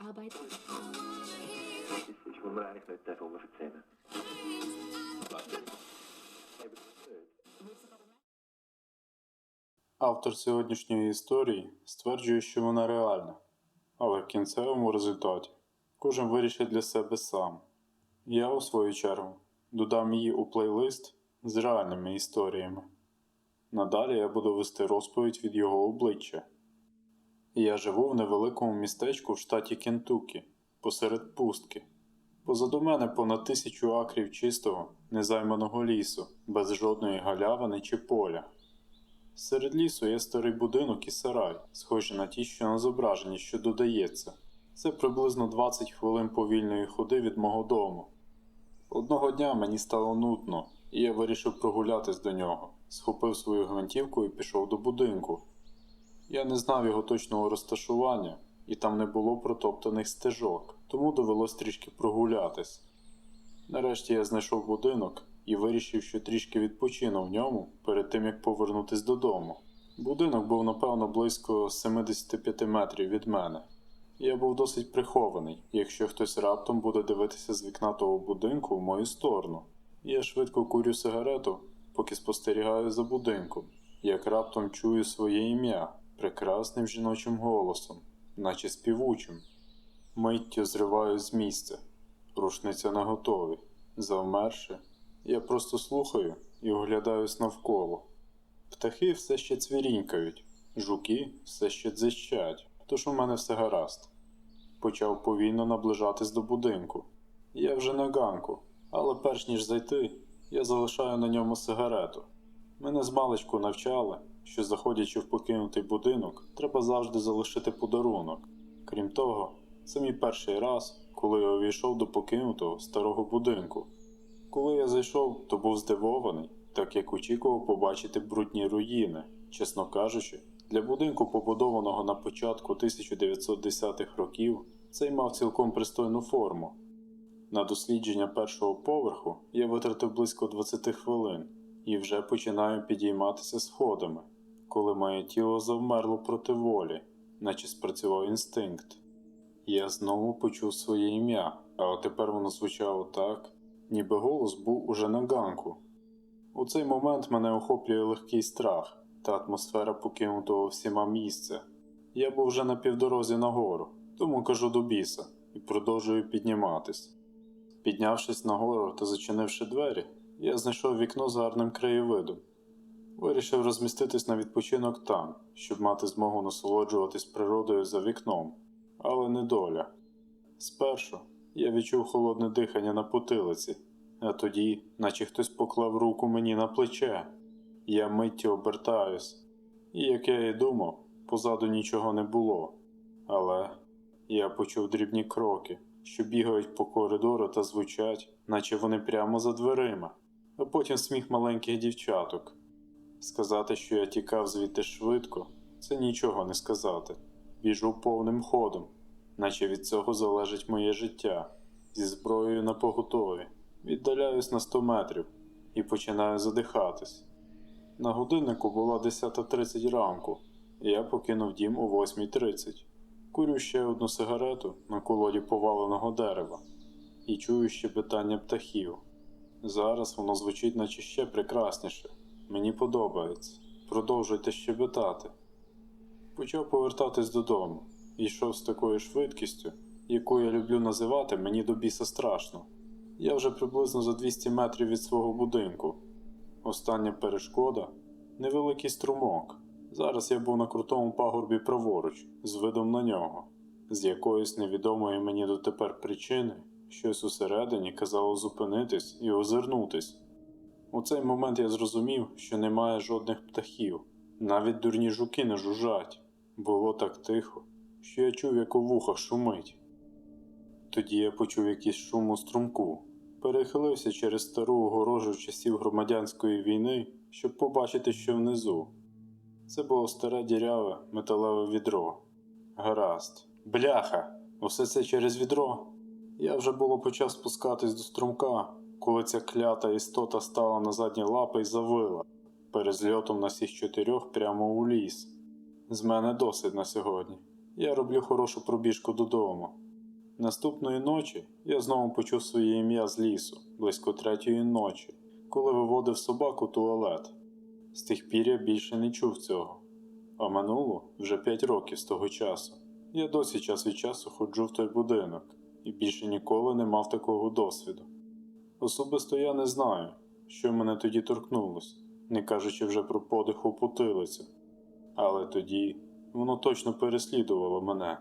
Arbeit. Ich wundere eigentlich nicht, erzählen. Автор сьогоднішньої історії стверджує, що вона реальна, але в кінцевому результаті кожен вирішить для себе сам. Я, у свою чергу, додам її у плейлист з реальними історіями. Надалі я буду вести розповідь від його обличчя. Я живу в невеликому містечку в штаті Кентукі, посеред пустки. Позаду мене понад тисячу акрів чистого, незайманого лісу, без жодної галявини чи поля. Серед лісу є старий будинок і сарай, схожі на ті, що на зображенні, що додається. Це приблизно 20 хвилин повільної ходи від мого дому. Одного дня мені стало нудно, і я вирішив прогулятись до нього, схопив свою гвинтівку і пішов до будинку. Я не знав його точного розташування, і там не було протоптаних стежок, тому довелось трішки прогулятись. Нарешті я знайшов будинок і вирішив, що трішки відпочину в ньому перед тим як повернутись додому. Будинок був напевно близько 75 метрів від мене. Я був досить прихований, якщо хтось раптом буде дивитися з вікна того будинку в мою сторону. Я швидко курю сигарету, поки спостерігаю за будинком, як раптом чую своє ім'я прекрасним жіночим голосом, наче співучим. Миттю зриваю з місця. Рушниця наготові. Завмерши, я просто слухаю і оглядаюсь навколо. Птахи все ще цвірінькають, жуки все ще дзищать, тож у мене все гаразд. Почав повільно наближатись до будинку. Я вже на ганку, але перш ніж зайти, я залишаю на ньому сигарету. Мене з маличку навчали, що заходячи в покинутий будинок, треба завжди залишити подарунок. Крім того, це мій перший раз, коли я увійшов до покинутого старого будинку. Коли я зайшов, то був здивований, так як очікував побачити брудні руїни. Чесно кажучи, для будинку, побудованого на початку 1910-х років, цей мав цілком пристойну форму. На дослідження першого поверху я витратив близько 20 хвилин і вже починаю підійматися сходами, коли моє тіло завмерло проти волі, наче спрацював інстинкт. Я знову почув своє ім'я, але тепер воно звучало так, ніби голос був уже на ганку. У цей момент мене охоплює легкий страх та атмосфера покинутого всіма місця. Я був вже на півдорозі нагору, тому кажу до біса і продовжую підніматись. Піднявшись нагору та зачинивши двері, я знайшов вікно з гарним краєвидом. Вирішив розміститись на відпочинок там, щоб мати змогу насолоджуватись природою за вікном, але не доля. Спершу я відчув холодне дихання на потилиці, а тоді, наче хтось поклав руку мені на плече. Я миттю обертаюсь, і, як я і думав, позаду нічого не було. Але я почув дрібні кроки, що бігають по коридору та звучать, наче вони прямо за дверима, а потім сміх маленьких дівчаток. Сказати, що я тікав звідти швидко, це нічого не сказати. Біжу повним ходом, наче від цього залежить моє життя, зі зброєю на поготові. Віддаляюсь на 100 метрів і починаю задихатись. На годиннику була 10.30 ранку, і я покинув дім о 8.30. Курю ще одну сигарету на колоді поваленого дерева і чую щебетання птахів. Зараз воно звучить наче ще прекрасніше. Мені подобається. Продовжуйте щебетати. Почав повертатись додому йшов з такою швидкістю, яку я люблю називати мені до біса страшно. Я вже приблизно за 200 метрів від свого будинку. Остання перешкода невеликий струмок. Зараз я був на крутому пагорбі праворуч, з видом на нього. З якоїсь невідомої мені дотепер причини щось усередині казало зупинитись і озирнутись. У цей момент я зрозумів, що немає жодних птахів, навіть дурні жуки не жужжать. Було так тихо, що я чув, як у вухах шумить. Тоді я почув якийсь шум у струмку, перехилився через стару огорожу часів громадянської війни, щоб побачити, що внизу. Це було старе діряве металеве відро. Гаразд, бляха, усе це через відро. Я вже було почав спускатись до струмка, коли ця клята істота стала на задні лапи і завила, перезльотом на всіх чотирьох прямо у ліс. З мене досить на сьогодні. Я роблю хорошу пробіжку додому. Наступної ночі я знову почув своє ім'я з лісу близько третьої ночі, коли виводив собаку туалет. З тих пір я більше не чув цього. А минуло вже п'ять років з того часу. Я досі час від часу ходжу в той будинок і більше ніколи не мав такого досвіду. Особисто я не знаю, що мене тоді торкнулося, не кажучи вже про подих у потилицю. Але тоді воно точно переслідувало мене.